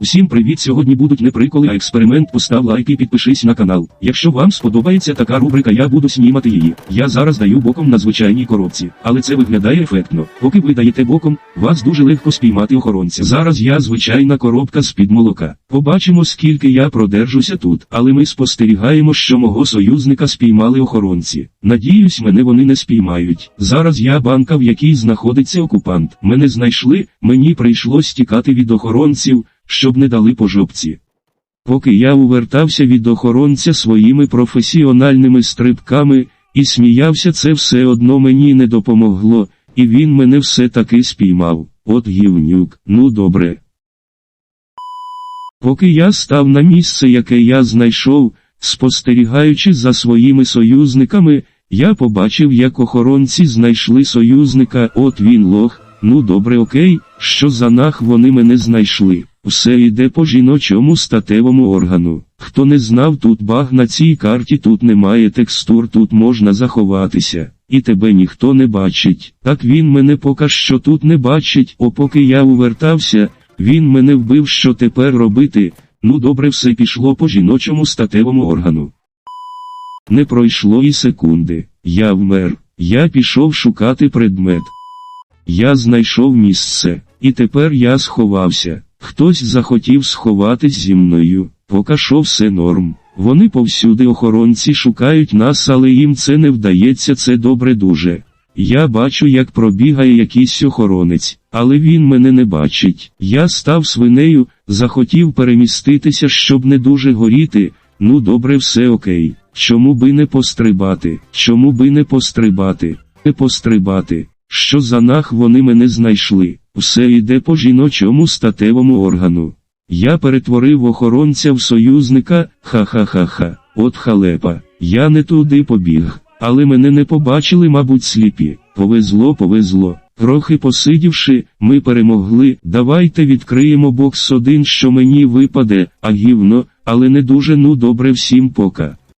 Всім привіт! Сьогодні будуть не приколи, а експеримент. Постав лайк і підпишись на канал. Якщо вам сподобається така рубрика, я буду знімати її. Я зараз даю боком на звичайній коробці, але це виглядає ефектно. Поки ви даєте боком, вас дуже легко спіймати охоронця. Зараз я звичайна коробка з-під молока. Побачимо, скільки я продержуся тут, але ми спостерігаємо, що мого союзника спіймали охоронці. Надіюсь, мене вони не спіймають. Зараз я банка, в якій знаходиться окупант. Мене знайшли, мені прийшлось тікати від охоронців щоб не дали по жопці. Поки я увертався від охоронця своїми професіональними стрибками і сміявся, це все одно мені не допомогло, і він мене все таки спіймав. От гівнюк, ну добре. Поки я став на місце, яке я знайшов, спостерігаючи за своїми союзниками, я побачив, як охоронці знайшли союзника, от він лох, ну добре окей, що за нах вони мене знайшли. Все йде по жіночому статевому органу. Хто не знав, тут баг на цій карті, тут немає текстур, тут можна заховатися, і тебе ніхто не бачить. Так він мене поки що тут не бачить, о поки я увертався, він мене вбив, що тепер робити. Ну добре, все пішло по жіночому статевому органу. Не пройшло і секунди. Я вмер. Я пішов шукати предмет. Я знайшов місце, і тепер я сховався. Хтось захотів сховатись зі мною, поки що все норм. Вони повсюди охоронці шукають нас, але їм це не вдається, це добре дуже. Я бачу, як пробігає якийсь охоронець, але він мене не бачить. Я став свинею, захотів переміститися, щоб не дуже горіти. Ну добре, все окей. Чому би не пострибати? Чому би не пострибати? Не пострибати. Що за нах вони мене знайшли? Все йде по жіночому статевому органу. Я перетворив охоронця в союзника, ха-ха-ха-ха, от халепа. Я не туди побіг, але мене не побачили, мабуть, сліпі. Повезло, повезло. Трохи посидівши, ми перемогли. Давайте відкриємо бокс один, що мені випаде, а гівно, але не дуже ну добре всім пока.